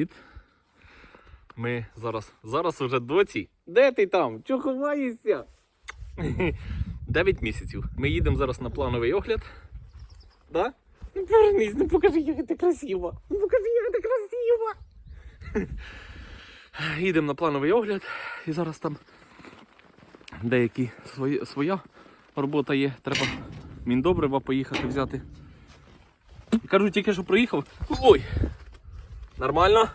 привіт. Ми зараз. Зараз уже доці. Де ти там? Чого ховаєшся? 9 місяців. Ми їдемо зараз на плановий огляд. Да? Ну, Повернись, ну покажи, як ти красива. Ну покажи, як ти красива. Їдемо на плановий огляд. І зараз там деякі свої, своя робота є. Треба міндобрива поїхати взяти. Кажу, тільки що проїхав. Ой! Нормально.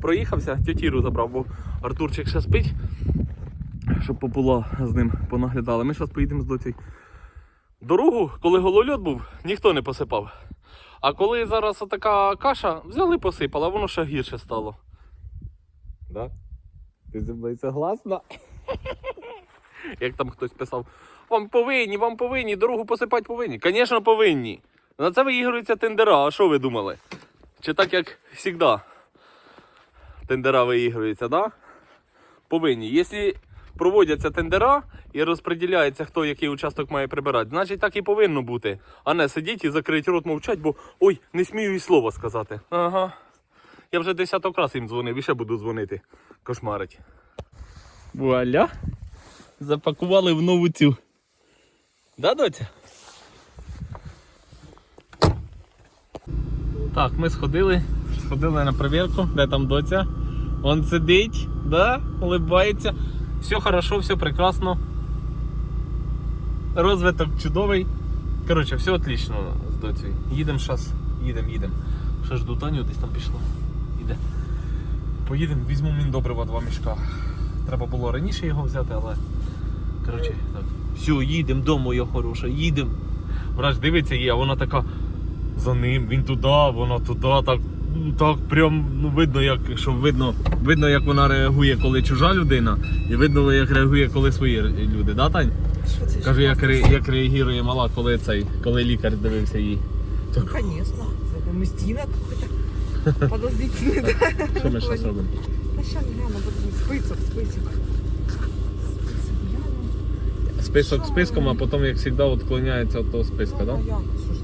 Проїхався, тітіру забрав, бо Артурчик ще спить. Щоб попула з ним понаглядали. Ми зараз поїдемо з доцей. Дорогу, коли голольот був, ніхто не посипав. А коли зараз така каша, взяли посипали, а воно ще гірше стало. Да? Ти зі мною согласна? Як там хтось писав, вам повинні, вам повинні, дорогу посипати повинні. Звісно, повинні. На це виігруються тендера, а що ви думали? Чи так як завжди тендера виігруються, да? Повинні. Якщо проводяться тендера і розподіляється, хто який участок має прибирати, значить так і повинно бути. А не сидіть і закрити рот мовчать, бо ой, не смію і слова сказати. Ага. Я вже десяток раз їм дзвонив і ще буду дзвонити. Кошмарить. Вуаля. Запакували в нову цю. Да, доця? Так, ми сходили. Сходили на перевірку, де там доця. Он сидить, да? улибається. Все хорошо, все прекрасно. Розвиток чудовий. Коротше, все отлично з доцею. Їдемо зараз. Їдемо, їдемо. Ще жду Таню, десь там пішла. Іде. Поїдемо, візьму міндобрива два мішка. Треба було раніше його взяти, але. Коротше, так. Все, їдемо дому, моя хороша, їдемо. Вона ж дивиться її, а вона така за ним, він туди, вона туди, так, ну, так прям ну, видно, як, що видно, видно, як вона реагує, коли чужа людина, і видно, як реагує, коли свої люди, да, Тань? Це як, ре- як реагує мала, коли цей, коли лікар дивився їй. Ну, конечно. Это Мстина какой-то. Подозрительный, да? Що ми зараз робимо? Да сейчас гляну, список, список. Список. Списком, а потім, як завжди, відклоняється від того списка, Ну, так? а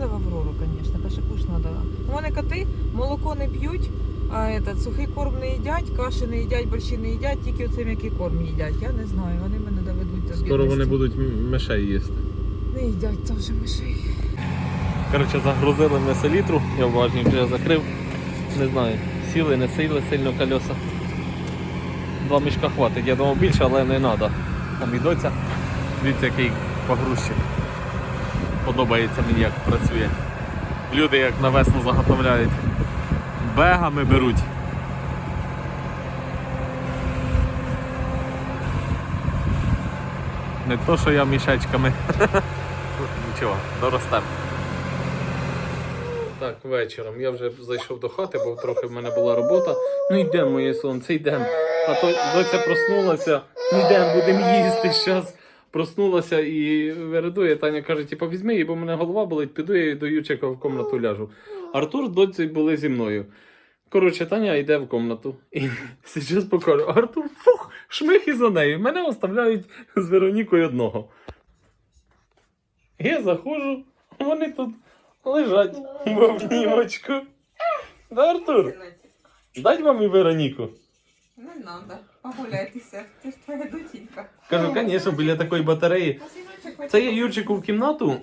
треба в Аврору, конечно, кашепуш надо. У мене коти молоко не п'ють, а этот, сухий корм не їдять, каші не їдять, борщі не їдять, тільки оцей м'який корм їдять. Я не знаю, вони мене доведуть до Скоро вони бідності. будуть м- мишей їсти. Не їдять теж мишей. Коротше, загрузили ми селітру, я уважник вже закрив. Не знаю, сіли, не сіли сильно колеса. Два мішка хватить, я думав більше, але не треба. Там і доця. Дивіться, який погрузчик. Подобається мені, як працює. Люди як на весну заготовляють. Бегами беруть. Не то, що я мішечками. Нічого, доростемо. Так, вечором. Я вже зайшов до хати, бо трохи в мене була робота. Ну йдемо, моє сонце, йдемо. А то доця проснулася, ну йдемо, будемо їсти зараз. Проснулася і вередує. Таня каже, типу, візьми її, бо мене голова болить, піду я до Ючика в комнату ляжу. Артур з доці були зі мною. Коротше, Таня йде в комнату. І зараз покажу. Артур фух, шмих і за нею. Мене оставляють з Веронікою одного. Я заходжу, вони тут лежать в обнімочку. Да, Артур? Дать вам і Вероніку. Не надо, погуляйтеся. Це ж твоя доченька. Кажу, звісно, біля такої батареї. Це я Юрчику в кімнату.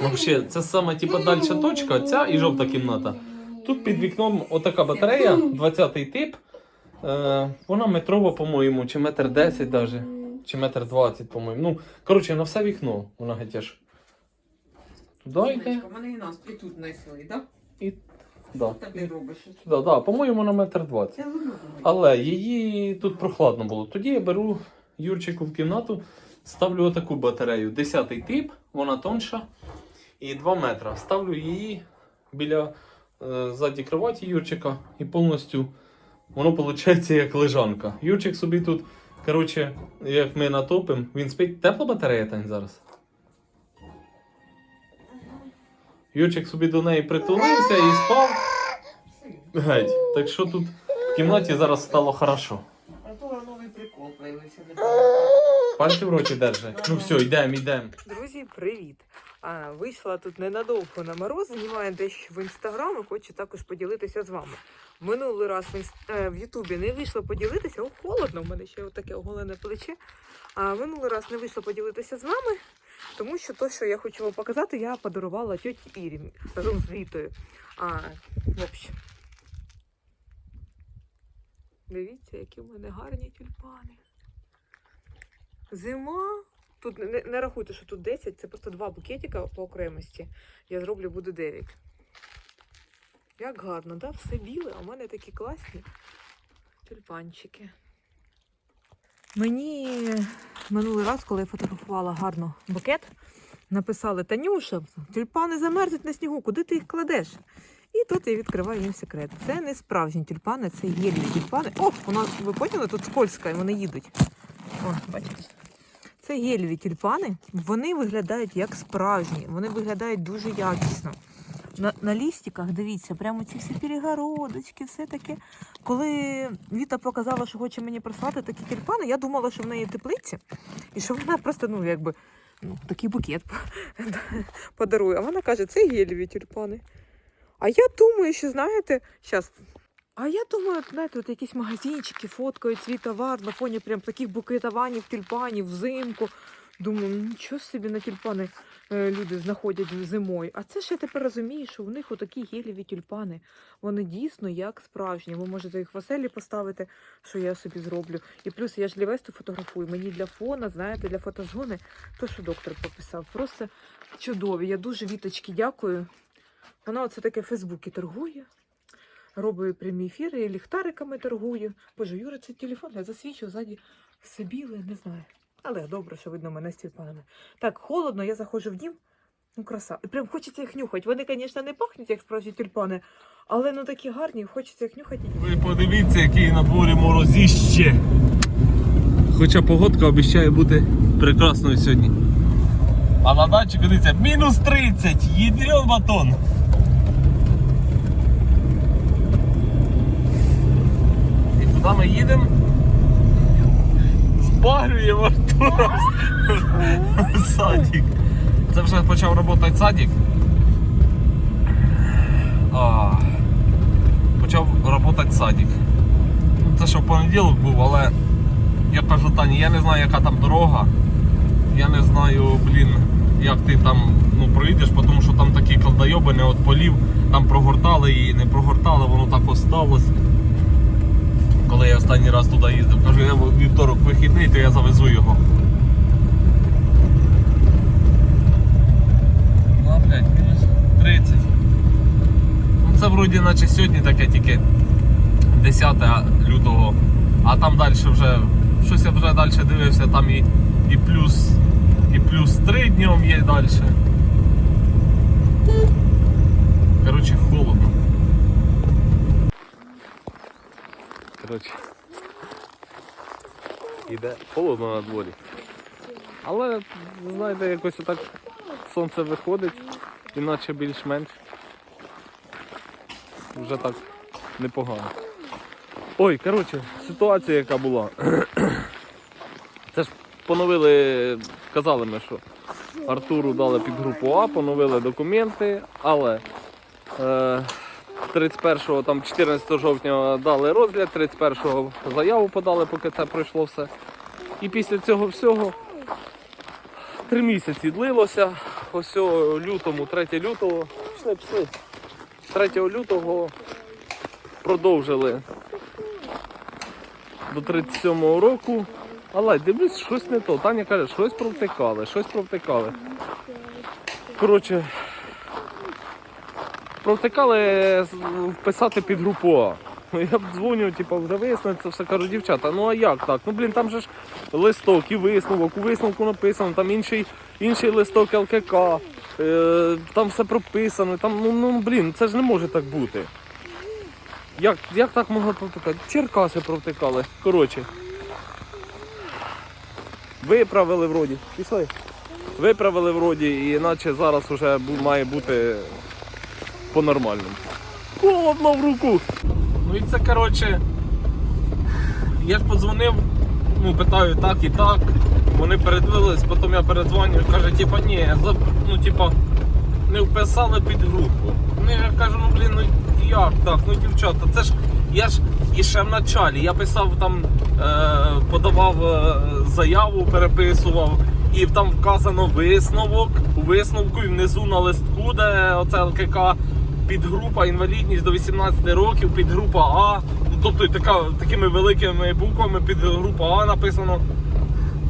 Вообще, це сама типа дальша точка, ця і жовта кімната. Тут під вікном отака батарея, 20-й тип. Е, вона метрова, по-моєму, чи метр 10 даже. Чи метр 20, по-моєму. Ну, коротше, на все вікно вона геть аж. Туди йде. Вони і нас і тут знайшли, так? І... Да. Ти робиш. Да, да, по-моєму, на метр 20. Це люблю. Але її тут прохладно було. Тоді я беру Юрчику в кімнату, ставлю отаку батарею. 10 тип, вона тонша. І 2 метра. Ставлю її біля е, ззаді кроваті Юрчика і повністю воно виходить як лежанка. Юрчик собі тут, коротше, як ми натопимо, він спить. Тепла батарея Тань зараз. Юрчик собі до неї притулився і спав. Геть. Так що тут в кімнаті зараз стало хорошо. Артура новий прикол появився. Пальці в роті держи. Ну все, йдемо, йдемо. Друзі, привіт! А, вийшла тут ненадовго на мороз, знімаю дещо в інстаграм і хочу також поділитися з вами. Минулий раз в, інст... е, в Ютубі не вийшло поділитися, о, холодно, в мене ще таке оголене плече. А минулий раз не вийшло поділитися з вами, тому що то, що я хочу вам показати, я подарувала тьоті Ірі разом з Вітою. А, в общем. Дивіться, які в мене гарні тюльпани. Зима. Тут не, не рахуйте, що тут 10, це просто два букетика по окремості. Я зроблю буде 9. Як гарно, да? Все біле, а в мене такі класні тюльпанчики. Мені минулий раз, коли я фотографувала гарно букет, написали Танюша, тюльпани замерзнуть на снігу, куди ти їх кладеш? І тут я відкриваю їм секрет. Це не справжні тюльпани, це єльві тюльпани. О, у нас ви поняли, тут скользко, і вони їдуть. О, бачите. Це гелеві тюльпани. Вони виглядають як справжні, вони виглядають дуже якісно. На, на лістиках, дивіться, прямо ці всі перегородочки, все таке. Коли Віта показала, що хоче мені прислати такі тюльпани, я думала, що в неї теплиці, і що вона просто, ну, якби, ну, такий букет подарує. А вона каже, це гелеві тюльпани. А я думаю, що знаєте, зараз. А я думаю, знаєте, от якісь магазинчики фоткають свій товар на фоні прям таких букетованів, тюльпанів взимку. Думаю, нічого собі на тюльпани е, люди знаходять зимою. А це ж я тепер розумію, що в них отакі гелєві тюльпани. Вони дійсно як справжні. Ви можете їх в оселі поставити, що я собі зроблю. І плюс я ж для весту фотографую. Мені для фона, знаєте, для фотозони, то, що доктор пописав. Просто чудові. Я дуже віточки дякую. Вона оце таке в Фейсбуці торгує. Робить прямі ефіри, ліхтариками торгує. Боже, Юра, це телефон, я засвічу ззаді все біле, не знаю. Але добре, що видно мене з. Так, холодно, я заходжу в дім. Ну, краса. І прям хочеться їх нюхати. Вони, звісно, не пахнуть, як справжні тюльпани, але ну такі гарні, хочеться їх нюхати. Ви подивіться, який на дворі морозіще. Хоча погодка обіцяє бути прекрасною сьогодні. А на датчику дивіться, мінус 30, їдрен батон. І куди ми їдемо? Спалюємо Артура в садик. Це вже почав працювати садик. А, почав працювати садик. Це що в понеділок був, але я кажу Тані, я не знаю, яка там дорога. Я не знаю, блін, як ти там ну, проїдеш, тому що там такі кладойоби не от полів, там прогортали її, не прогортали, воно так осталось. Коли я останній раз туди їздив, кажу, я вівторок вихідний, то я завезу його. Ну, блядь, мінус 30. Ну, це вроді наче сьогодні таке тільки 10 лютого, а там далі вже щось я вже далі дивився, там і, і плюс і плюс 3 днем є далі. Коротше, холодно. Коротше. Іде холодно на дворі. Але, знаєте, якось отак сонце виходить, іначе більш-менш. Вже так непогано. Ой, коротше, ситуація яка була. Це ж поновили, казали ми, що Артуру дали під групу А, поновили документи, але е, 31 там 14 жовтня дали розгляд, 31-го заяву подали, поки це пройшло все. І після цього всього три місяці длилося. Ось о лютому, 3 лютого, пішли, пішли. 3 лютого продовжили до 37-го року. Але дивлюсь, щось не то. Таня каже, щось провтикали, щось провтикали. Коротше, провтикали вписати під групу А. Ну, Я б дзвоню, типу, вже це все кажу, дівчата, ну а як так? Ну блін, там же ж листок і висновок, у висновку написано, там інший, інший листок ЛКК, е, там все прописано, там, ну, ну блін, це ж не може так бути. Як, як так могло провтикати? Черкаси провтикали. Коротше. Виправили вроді. Пішли. Виправили вроді, і іначе зараз вже має бути по-нормальному. Холодно в руку. Ну і це коротше. Я ж подзвонив, ну питаю так і так. Вони передивились, потім я передзвоню, каже, типа, ні, ну типа, не вписали під групу. Ну я кажу, ну блін, ну як так? Ну дівчата, це ж я ж і ще в началі. Я писав там, е, подавав е, заяву, переписував, і там вказано висновок. У висновку і внизу на листку, де оце ЛКК, підгрупа інвалідність до 18 років, підгрупа А. Ну, тобто така, такими великими буквами підгрупа А написано.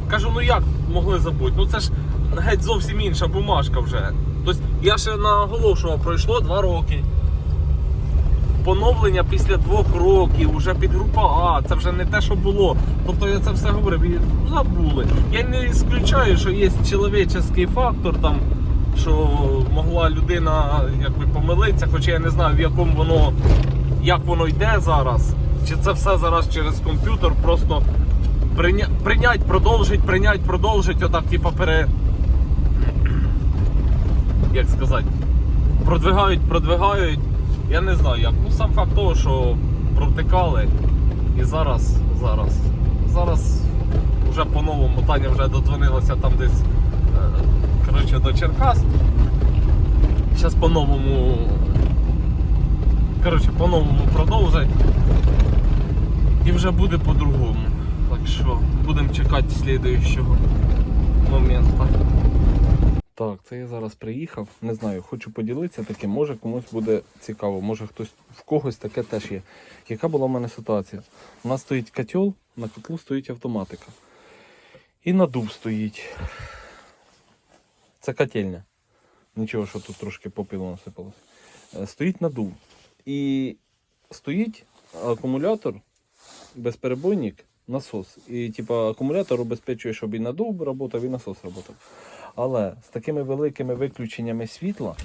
Кажу, ну як могли забути? Ну це ж геть зовсім інша бумажка вже. Тобто я ще наголошував, пройшло два роки. Поновлення після двох років, вже підгрупа А, це вже не те, що було. Тобто я це все говорив і забули. Я не ісключаю, що є чоловічий фактор там, що могла людина якби помилитися, хоча я не знаю в якому воно, як воно йде зараз. Чи це все зараз через комп'ютер, просто прийня... прийнять, продовжить, прийнять, продовжить, отак, типа пере. Як сказати, продвигають, продвигають. Я не знаю як. Ну сам факт того, що провтикали. І зараз, зараз, зараз вже по-новому Таня вже додзвонилася там десь е, коротше, до Черкас. Зараз по-новому. Коротше, по-новому продовжать. І вже буде по-другому. Так що будемо чекати слідуючого моменту. Так, це я зараз приїхав. Не знаю, хочу поділитися таким. Може комусь буде цікаво, може хтось в когось таке теж є. Яка була в мене ситуація? У нас стоїть котел, на котлу стоїть автоматика. І надув стоїть. Це котельня. Нічого, що тут трошки попілу насипалось. Е, Стоїть надув. І стоїть акумулятор, безперебойник, насос. І типа акумулятор обезпечує, щоб і надув працював, і насос працював. Але з такими великими виключеннями світла,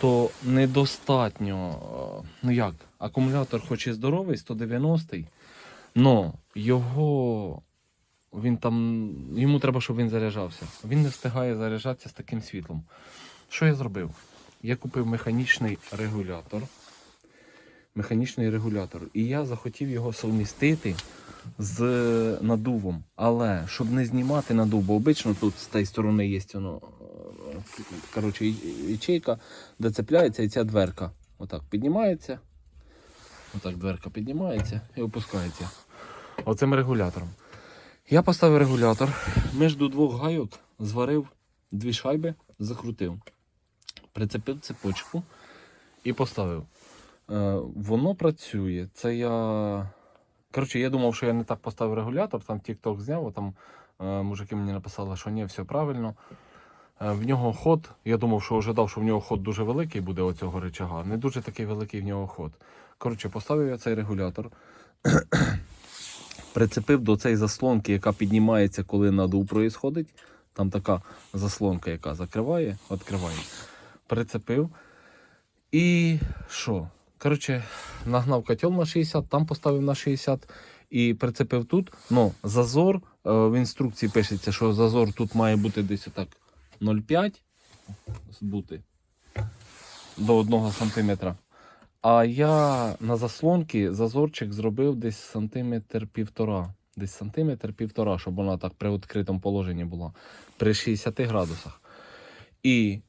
то недостатньо. е, Ну як, акумулятор хоч і здоровий, 190-й, але його. Він там, йому треба, щоб він заряджався. Він не встигає заряджатися з таким світлом. Що я зробив? Я купив механічний регулятор. Механічний регулятор. І я захотів його совмістити з надувом. Але щоб не знімати надув, бо обично тут з тієї сторони є воно, е, коротше, ячейка, де цепляється і ця дверка. Отак піднімається. Отак дверка піднімається і опускається. Оцим регулятором. Я поставив регулятор, між двох гайок зварив дві шайби, закрутив, прицепив цепочку і поставив. Е, воно працює. Це я. Коротше, я думав, що я не так поставив регулятор, там TikTok зняв, а там е, мужики мені написали, що ні, все правильно. Е, в нього ход, я думав, що ожидав, що в нього ход дуже великий буде оцього рычага. Не дуже такий великий в нього ход. Коротше, поставив я цей регулятор, прицепив до цієї заслонки, яка піднімається, коли надув проїсходить. Там така заслонка, яка закриває, відкриває. Прицепив. І що? Коротше, нагнав котел на 60, там поставив на 60 і прицепив тут. Ну, зазор е, в інструкції пишеться, що зазор тут має бути десь отак 0,5 бути до 1 см. А я на заслонки зазорчик зробив десь сантиметр півтора. Десь сантиметр півтора, щоб вона так при відкритому положенні була при 60 градусах. І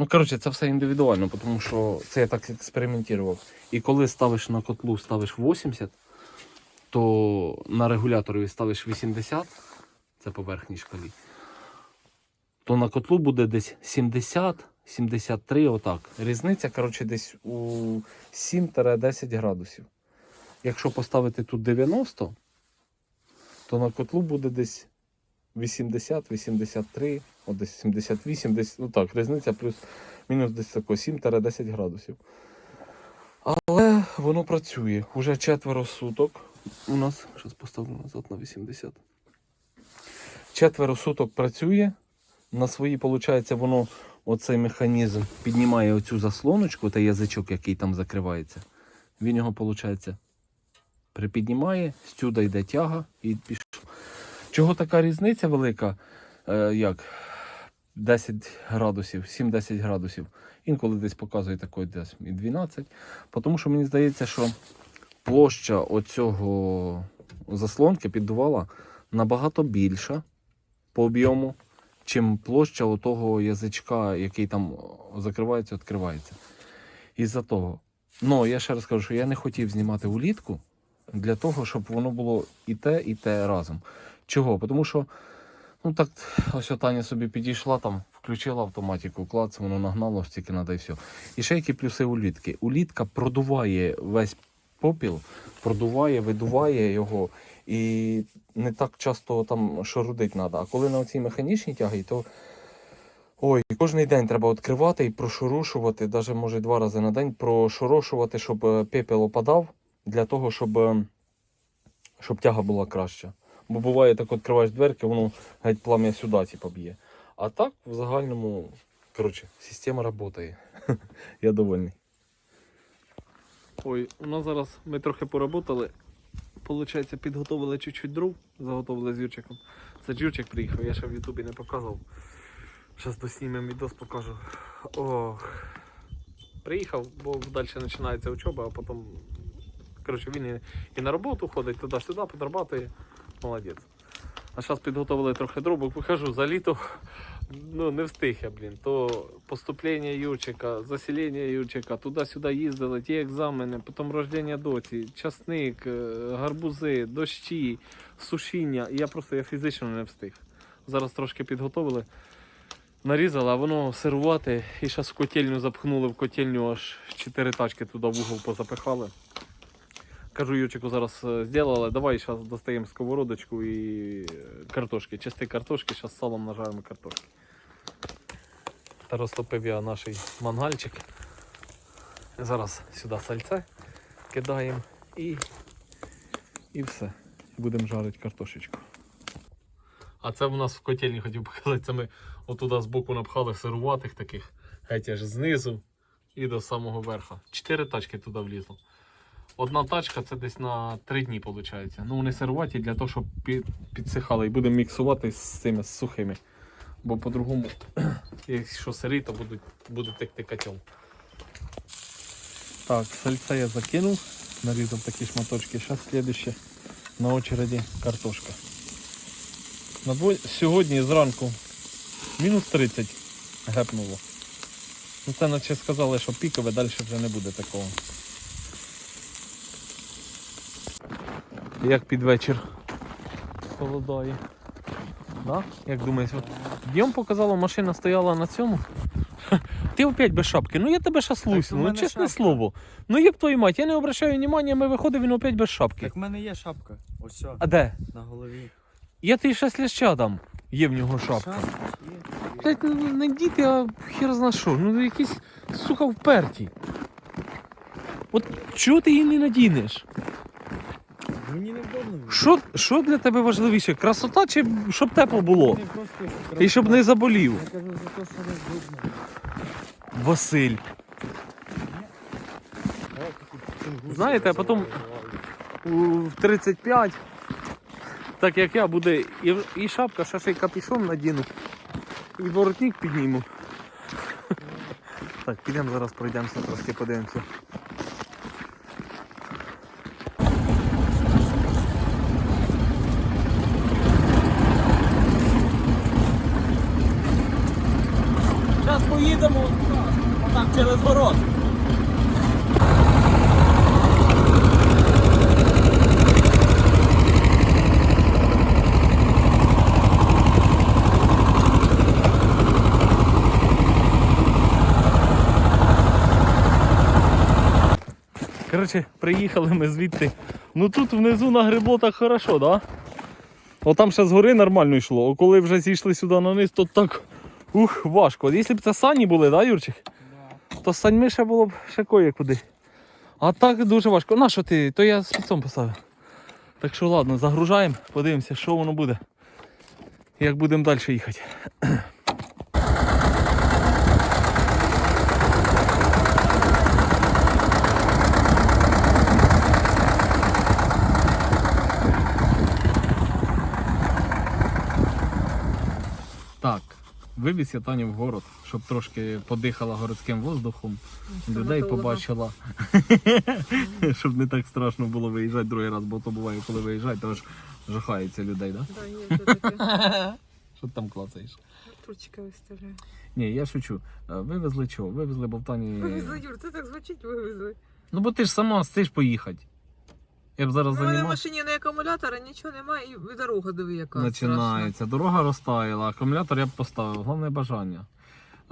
Ну, коротше, це все індивідуально, тому що це я так експериментував. І коли ставиш на котлу, ставиш 80, то на регуляторі ставиш 80, це по верхній шкалі, то на котлу буде десь 70, 73, отак. Різниця, коротше, десь у 7-10 градусів. Якщо поставити тут 90, то на котлу буде десь 80, 83, от десь 78, десь, ну так, різниця плюс мінус десь тако 7-10 градусів. Але воно працює. Уже четверо суток. У нас, зараз поставлю назад на 80. Четверо суток працює. На своїй, виходить, воно, оцей механізм піднімає оцю заслоночку, та язичок, який там закривається. Він його, виходить, припіднімає, сюди йде тяга і пішов. Чого така різниця велика? Е, як 10 градусів, 7-10 градусів. Інколи десь показує такий десь і 12. Тому що мені здається, що площа оцього заслонки піддувала набагато більша. по об'єму, чим площа того язичка, який там закривається, відкривається. Із-за того. Ну, я ще раз кажу, що я не хотів знімати улітку для того, щоб воно було і те, і те разом. Чого? Тому що, ну так, ось Таня собі підійшла там, включила автоматику, клац, воно нагнало стільки надо і все. І ще які плюси улітки. Улітка продуває весь попіл, продуває, видуває його, і не так часто там шарудить треба. А коли на цій механічній тягі, то ой, кожен день треба відкривати і прошорошувати, навіть може два рази на день прошорошувати, щоб е, пепел опадав, для того, щоб, е, щоб тяга була краща. Бо буває так відкриваєш дверки, воно геть плам'я сюди типу, б'є. А так, в загальному, коротше, система працює. Я довольний. Ой, у нас зараз ми трохи поработали. Получається, підготовили чуть-чуть дров, заготовили з Юрчиком. Це Юрчик приїхав, я ще в Ютубі не показував. Зараз доснімемо відос покажу. Ох. Приїхав, бо далі починається учоба, а потім. Коротше, він і, і на роботу ходить туди-сюди, подрабатує. Молодець. А зараз підготовили трохи дров, бо покажу, за літо ну, не встиг я, блін. То поступлення Юрчика, заселення Юрчика, туди-сюди їздили, ті екзамени, потім рождення доці, часник, е, гарбузи, дощі, сушіння. Я просто я фізично не встиг. Зараз трошки підготовили. Нарізали, а воно сирувати. І зараз в котельню запхнули в котельню аж 4 тачки туди в угол позапихали. Кажу Юрчику, зараз е, зробили, давай зараз достаємо сковородочку і е, картошки. Части картошки, зараз салом нажаримо картошки. Розтопив я наш мангальчик. Зараз сюди сальце кидаємо і, і все. Будемо жарити картошечку. А це в нас в котельні хотів показати. Це ми отуда збоку напхали сируватих таких, геть аж знизу і до самого верха. Чотири тачки туди влізло. Одна тачка це десь на три дні виходить. Ну вони сируваті для того, щоб підсихали. І будемо міксувати з цими з сухими. Бо по-другому, якщо сирі, то будуть, буде текти котел. Так, сальце я закинув, нарізав такі шматочки. Зараз слідуще на очереді картошка. На дво... Сьогодні зранку мінус 30 гепнуло. Ну це наче сказали, що пікове, далі вже не буде такого. Як під вечір холодає. Да? Як думаєш, от днем показало, машина стояла на цьому. Ти опять без шапки. Ну я тебе щас Так, ну чесне шапка. слово. Ну як твою мать, я не обращаю внимання, ми виходимо, він опять без шапки. Так в мене є шапка. Ось все, А де? на голові. Я тобі ще сляща дам. Є в нього шапка. Блять, не діти, а хер зна що. Ну якісь, сука, вперті. От чого ти її не надінеш? Мені не вдобно. Що, що для тебе важливіше? Красота чи щоб тепло було? Мені просто І щоб не заболів. Я кажу за те, що не вдобно. Василь. Знаєте, а потім у- в 35, так як я, буде і, і шапка, ще ще й капюшон надіну, і воротник підніму. Так, підемо зараз пройдемося, трошки подивимося. Зараз поїдемо отак через город. Коротше, приїхали ми звідти. Ну тут внизу на гриблотах хорошо, да? О, там ще згори нормально йшло. О, коли вже зійшли сюди на низ, то так ух, важко. От Якщо б це сані були, да, Юрчик? То з саньми ще було б ще кое-куди. А так дуже важко. На що ти? То я спецом поставив. Так що ладно, загружаємо, подивимося, що воно буде. Як будемо далі їхати. Так, вивіз я Таню в город, щоб трошки подихала городським воздухом, людей побачила. щоб не так страшно було виїжджати другий раз, бо то буває, коли виїжджають, то ж жахається людей, є. Що ти там клацаєш? Артурчика виставляю. Ні, я шучу. Е, Вивезли чого? Вивезли бовтані. Вивезли, Юр, це так звучить, вивезли. Ну бо ти ж сама стиш поїхати. Я б зараз У мене в машині не акумулятора, нічого немає, і дорога диви яка. страшна. Починається. Дорога розтаяла, акумулятор я б поставив. Головне бажання.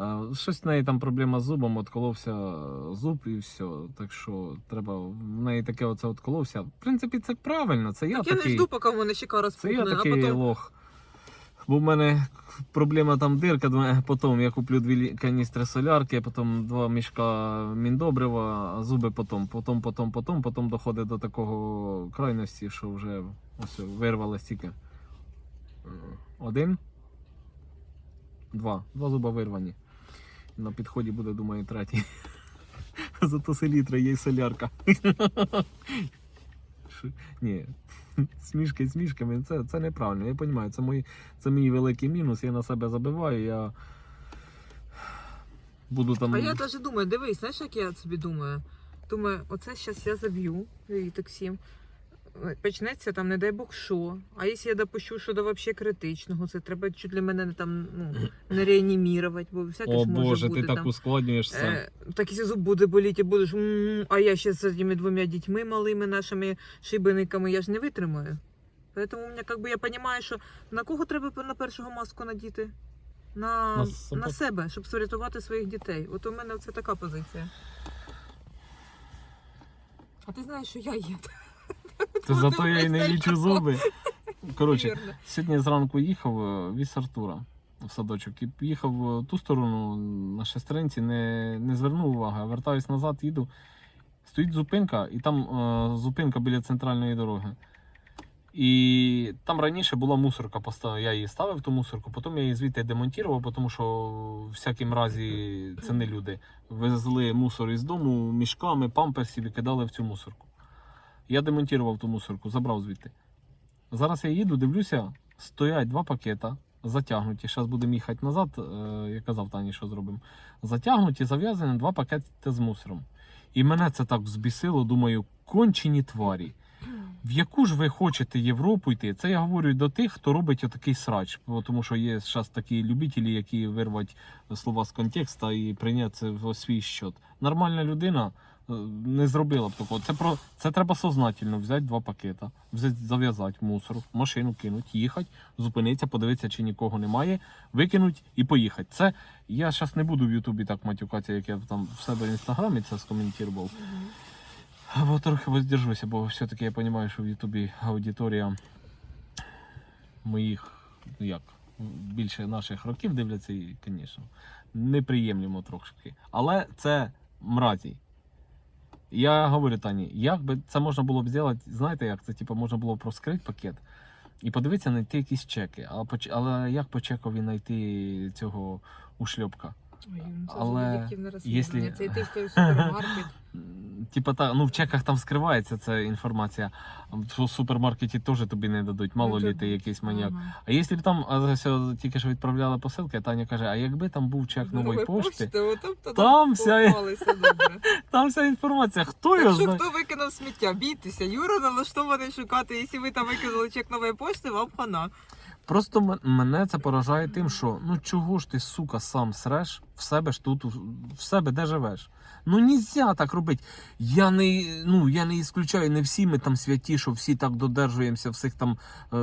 Е, Щось в неї там проблема з зубом, отколовся зуб і все. Так що треба. В неї таке оце отколовся. В принципі, це правильно. Це я Так я не такий. жду, поки в мене щека Це розпухне, я а такий потім лох. Бо в мене проблема там дирка, думаю, «Е, потім я куплю дві каністри солярки, потім два мішка міндобрива, а зуби потім, потім, потім, потім, потім доходить до такого крайності, що вже ось вирвало стільки. Е, Один, два. Два зуба вирвані. На підході буде, думаю, третій. Зато селітра є солярка. Ні, смішки смішками, це, це неправильно. Я розумію, це, мій, це мій великий мінус, я на себе забиваю, я буду там. А я теж думаю, дивись, знаєш, як я собі думаю? Думаю, оце зараз я заб'ю віток всім. Почнеться там, не дай Бог, що. А якщо я допущу, що до взагалі критичного, це треба чуть для мене там ну, не реанімірувати, бо всяке О ж може Боже, бути ти так там. ускладнюєш все. Е, так якщо зуб буде боліти, будеш, «М, а я ще з цими двома дітьми малими нашими шибениками, я ж не витримаю. Поэтому у мене, как би, я розумію, що на кого треба на першого маску надіти? На, На на, себе, щоб врятувати своїх дітей. От у мене це така позиція. А ти знаєш, що я є. То зато я і не лічу зуби. Коротше, сьогодні зранку їхав е, віз Артура в садочок і їхав в ту сторону на шестеринці, не, не звернув уваги, а вертаюсь назад, їду. Стоїть зупинка, і там е, зупинка біля центральної дороги. І там раніше була мусорка, я її ставив ту мусорку, потім я її звідти демонтував, тому що в всякім разі це не люди. Везли мусор із дому мішками, памперсів і кидали в цю мусорку. Я демонтував ту мусорку, забрав звідти. Зараз я їду, дивлюся, стоять два пакета, затягнуті. Зараз будемо їхати назад. е, Я казав Тані, що зробимо. Затягнуті, зав'язані два пакети з мусором. І мене це так взбісило, думаю, кончені тварі. В яку ж ви хочете Європу йти? Це я говорю до тих, хто робить отакий срач. Тому що є зараз такі любителі, які вирвать слова з контекста і прийняти це в свій щот. Нормальна людина не зробила б такого. Це про це треба сознательно взяти два пакета, зав'язати мусор, машину кинуть, їхати, зупинитися, подивитися, чи нікого немає, викинуть і поїхати. Це я зараз не буду в Ютубі так матюкатися, як я там в себе в інстаграмі це скоментував. Бо трохи воздержуся, бо все-таки я розумію, що в Ютубі аудиторія моїх, ну як, більше наших років дивляться, і, звісно, неприємлемо трошки. Але це мразі. Я говорю Тані, як би це можна було б зробити, знаєте як? Це типу, можна було б розкрити пакет і подивитися, знайти якісь чеки. Але але як по чекові знайти цього ушльопка? Ой, ну, це Але ж об'єктивне розслідування. якщо- Це йти в той супермаркет. Типа та, ну в чеках там скривається ця інформація. А В супермаркеті теж тобі не дадуть, мало Ну, лі ти якийсь маньяк. Ага. А якщо б там, а тільки що відправляли посилки, Таня каже, а якби там був чек нової Нової пошти, Там вся- попалися добре. там вся інформація, хто його Так що знає. хто викинув сміття? Бійтеся, Юра налаштований шукати. Якщо ви там викинули чек нової пошти, вам хана. Просто мене це поражає тим, що ну чого ж ти, сука, сам среш в себе ж тут, в себе де живеш. Ну нельзя так робити. Я не, ну, я не ісключаю, не всі ми там святі, що всі так додержуємося всіх там, е,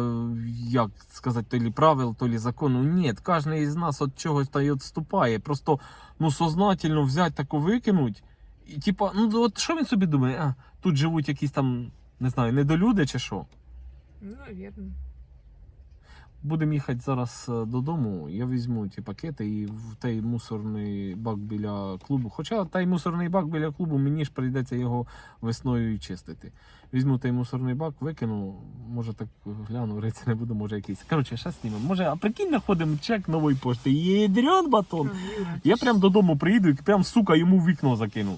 як сказати, то лі правил, то лі закону. Ні, кожен із нас від чогось та й відступає. Просто ну, сознательно взяти таку викинуть. І типа, ну от що він собі думає? А, тут живуть якісь там, не знаю, недолюди чи що. Ну, навірно. Будемо їхати зараз е, додому. Я візьму ті пакети і в той мусорний бак біля клубу. Хоча той мусорний бак біля клубу мені ж прийдеться його весною і чистити. Візьму той мусорний бак, викину, може так гляну, риться не буду, може якийсь. Коротше, ще знімемо. Може, а прикинь, знаходимо чек нової пошти. Єдрен батон. Я прям додому приїду і прям сука йому в вікно закину.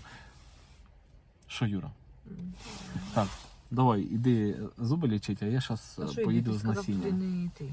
Що, Юра? Так, давай, іди зуби лічити, а я зараз що поїду з ти